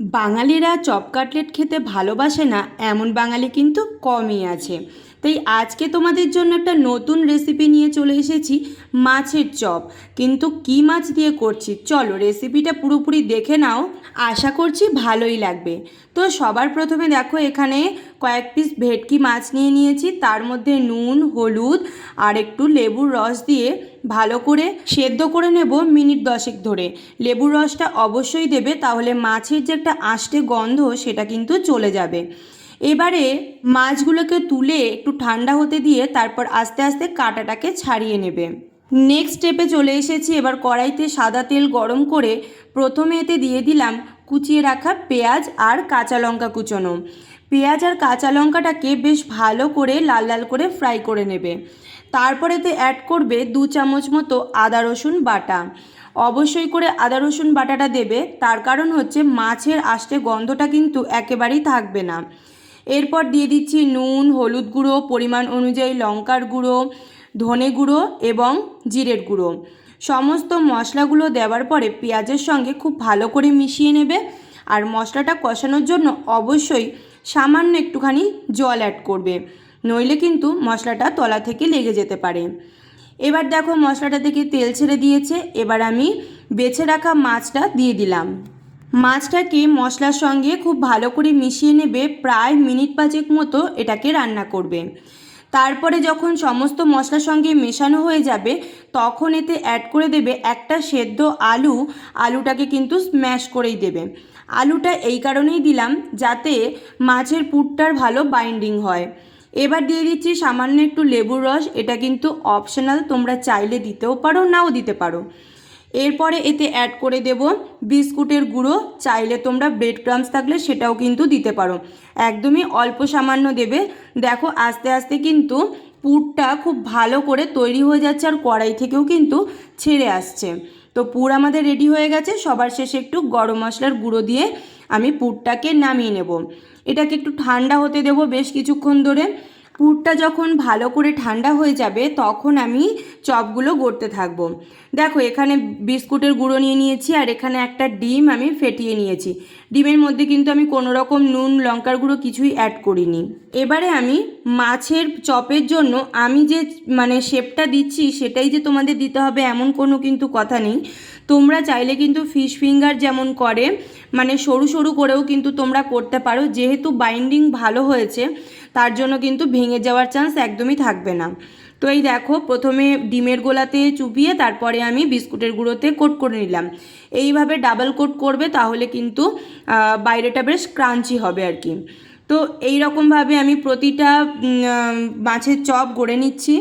বাঙালিরা chop cutlet খেতে ভালোবাসে না এমন বাঙালি কিন্তু কমই আছে। তাই আজকে তোমাদের জন্য একটা নতুন রেসিপি নিয়ে চলে এসেছি, মাছের চপ। কিন্তু কি মাছ দিয়ে করছি? চলো রেসিপিটা পুরোপুরি দেখে নাও। আশা করছি ভালোই লাগবে। তো সবার প্রথমে দেখো, এখানে কয়েক পিস ভেটকি মাছ নিয়ে নিয়েছি। তার মধ্যে নুন, হলুদ আর একটু লেবুর রস দিয়ে ভালো করে সেদ্ধ করে নেব মিনিট দশেক ধরে। লেবুর রসটা অবশ্যই দেবে, তাহলে মাছের যে একটা আষ্টে গন্ধ, সেটা কিন্তু চলে যাবে। এবারে মাছগুলোকে তুলে একটু ঠান্ডা হতে দিয়ে তারপর আস্তে আস্তে কাঁটাটাকে ছাড়িয়ে নেবে। নেক্সট স্টেপে চলে এসেছি। এবার কড়াইতে সাদা তেল গরম করে প্রথমে এতে দিয়ে দিলাম কুচিয়ে রাখা পেঁয়াজ আর কাঁচা লঙ্কা কুচোনো। পেঁয়াজ আর কাঁচা লঙ্কাটাকে বেশ ভালো করে লাল লাল করে ফ্রাই করে নেবে। তারপর এতে অ্যাড করবে দু চামচ মতো আদা রসুন বাটা। অবশ্যই করে আদা রসুন বাটাটা দেবে। তার কারণ হচ্ছে মাছের আষ্টে গন্ধটা কিন্তু একেবারেই থাকবে না। এরপর দিয়ে দিচ্ছি নুন, হলুদ গুঁড়ো, পরিমাণ অনুযায়ী লঙ্কার গুঁড়ো, ধনে গুঁড়ো এবং জিরের গুঁড়ো। সমস্ত মশলাগুলো দেওয়ার পরে পেঁয়াজের সঙ্গে খুব ভালো করে মিশিয়ে নেবে আর মশলাটা কষানোর জন্য অবশ্যই সামান্য একটুখানি জল অ্যাড করবে। নইলে কিন্তু মশলাটা তলা থেকে লেগে যেতে পারে। এবার দেখো মশলাটা থেকে তেল ছেড়ে দিয়েছে। এবার আমি বেছে রাখা মাছটা দিয়ে দিলাম। মাছটাকে মশলার সঙ্গে খুব ভালো করে মিশিয়ে নেবে প্রায় মিনিট পাঁচেক মতো এটাকে রান্না করবে। তারপরে যখন সমস্ত মশলার সঙ্গে মেশানো হয়ে যাবে, তখন এতে অ্যাড করে দেবে একটা সেদ্ধ আলু। আলুটাকে কিন্তু স্ম্যাশ করেই দেবে। আলুটা এই কারণেই দিলাম যাতে মাছের পুরটার ভালো বাইন্ডিং হয়। এবার দিয়ে দিচ্ছি সামান্য একটু লেবুর রস। এটা কিন্তু অপশনাল তোমরা চাইলে দিতেও পারো, নাও দিতে পারো। এরপরে এতে অ্যাড করে দেব বিস্কুটের গুঁড়ো। চাইলে তোমরা ব্রেড ক্রামস থাকলে সেটাও কিন্তু দিতে পারো। একদমই অল্প সামান্য দেবে। দেখো আস্তে আস্তে কিন্তু পুরটা খুব ভালো করে তৈরি হয়ে যাচ্ছে আর কড়াই থেকেও কিন্তু ছেড়ে আসছে। তো পুর আমাদের রেডি হয়ে গেছে। সবার শেষে একটু গরম মশলার গুঁড়ো দিয়ে আমি পুরটাকে নামিয়ে নেব। এটাকে একটু ঠান্ডা হতে দেবো বেশ কিছুক্ষণ ধরে। পুরটা যখন ভালো করে ঠান্ডা হয়ে যাবে, তখন আমি চপগুলো গড়তে থাকব। দেখো, এখানে বিস্কুটের গুঁড়ো নিয়ে নিয়েছি আর এখানে একটা ডিম আমি ফেটিয়ে নিয়েছি। ডিমের মধ্যে কিন্তু আমি কোনো রকম নুন, লঙ্কার গুঁড়ো কিছুই অ্যাড করিনি। এবারে আমি মাছের চপের জন্য আমি যে মানে শেপটা দিচ্ছি, সেটাই যে তোমাদের দিতে হবে এমন কোনো কিন্তু কথা নেই। তোমরা চাইলে কিন্তু ফিশ ফিঙ্গার যেমন করে মানে সরু সরু করেও কিন্তু তোমরা করতে পারো। যেহেতু বাইন্ডিং ভালো হয়েছে তার জন্য কিন্তু ভেঙে যাওয়ার চান্স একদমই থাকবে না। তো এই দেখো, প্রথমে ডিমের গোলাতে চুপিয়ে তারপরে আমি বিস্কুটের গুঁড়োতে কোট করে নিলাম। এইভাবে ডাবল কোট করবে তাহলে কিন্তু বাইরেটা বেশ ক্রাঞ্চি হবে আর কি। তো এই রকমভাবে আমি প্রতিটা মাছের চপ গড়ে নিচ্ছি।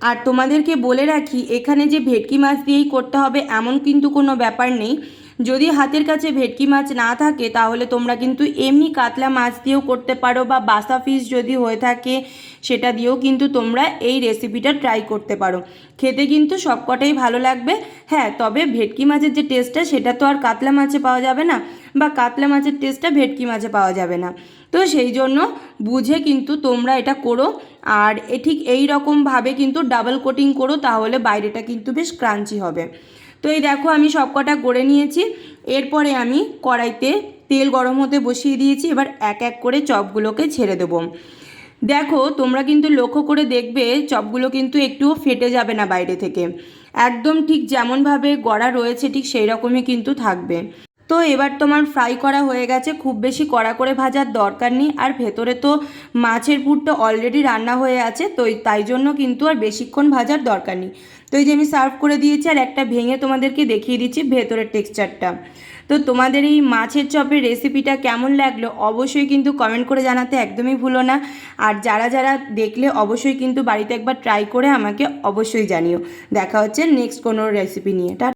আর তোমাদেরকে বলে রাখি, এখানে যে ভেটকি মাছ দিয়েই করতে হবে এমন কিন্তু কোনো ব্যাপার নেই। যদি হাতের কাছে ভেটকি মাছ না থাকে, তাহলে তোমরা কিন্তু এমনি কাতলা মাছ দিয়েও করতে পারো বা বাসা ফিস যদি হয়ে থাকে, সেটা দিয়েও কিন্তু তোমরা এই রেসিপিটা ট্রাই করতে পারো। খেতে কিন্তু সবকটাই ভালো লাগবে। হ্যাঁ তবে ভেটকি মাছের যে টেস্টটা সেটা তো আর কাতলা মাছে পাওয়া যাবে না বা কাতলা মাছের টেস্টটা ভেটকি মাছে পাওয়া যাবে না। তো সেই জন্য বুঝে কিন্তু তোমরা এটা করো। আর এ ঠিক এই রকমভাবে কিন্তু ডাবল কোটিং করো, তাহলে বাইরেটা কিন্তু বেশ ক্রাঞ্চি হবে। তো এই দেখো আমি সব কটা গড়ে নিয়েছি। এরপরে আমি কড়াইতে তেল গরম হতে বসিয়ে দিয়েছি। এবার এক এক করে চপগুলোকে ছেড়ে দেবো। দেখো, তোমরা কিন্তু লক্ষ্য করে দেখবে, চপগুলো কিন্তু একটুও ফেটে যাবে না বাইরে থেকে। একদম ঠিক যেমনভাবে গড়া রয়েছে, ঠিক সেই রকমই কিন্তু থাকবে। তো এবার তোমার ফ্রাই করা হয়ে গেছে। খুব বেশি কড়া করে ভাজার দরকার নেই। আর ভেতরে তো মাছের পুরটা অলরেডি রান্না হয়ে আছে, তো তাই জন্য কিন্তু আর বেশিক্ষণ ভাজার দরকার নেই। তো এই যে আমি সার্ভ করে দিয়েছি আর একটা ভেঙে তোমাদেরকে দেখিয়ে দিচ্ছি ভেতরের টেক্সচারটা তো তোমাদের এই মাছের চপের রেসিপিটা কেমন লাগল অবশ্যই কিন্তু কমেন্ট করে জানাতে একদমই ভুলো না। আর যারা যারা দেখলে অবশ্যই কিন্তু বাড়িতে একবার ট্রাই করে আমাকে অবশ্যই জানিও। দেখা হচ্ছে নেক্সট কোনো রেসিপি নিয়ে।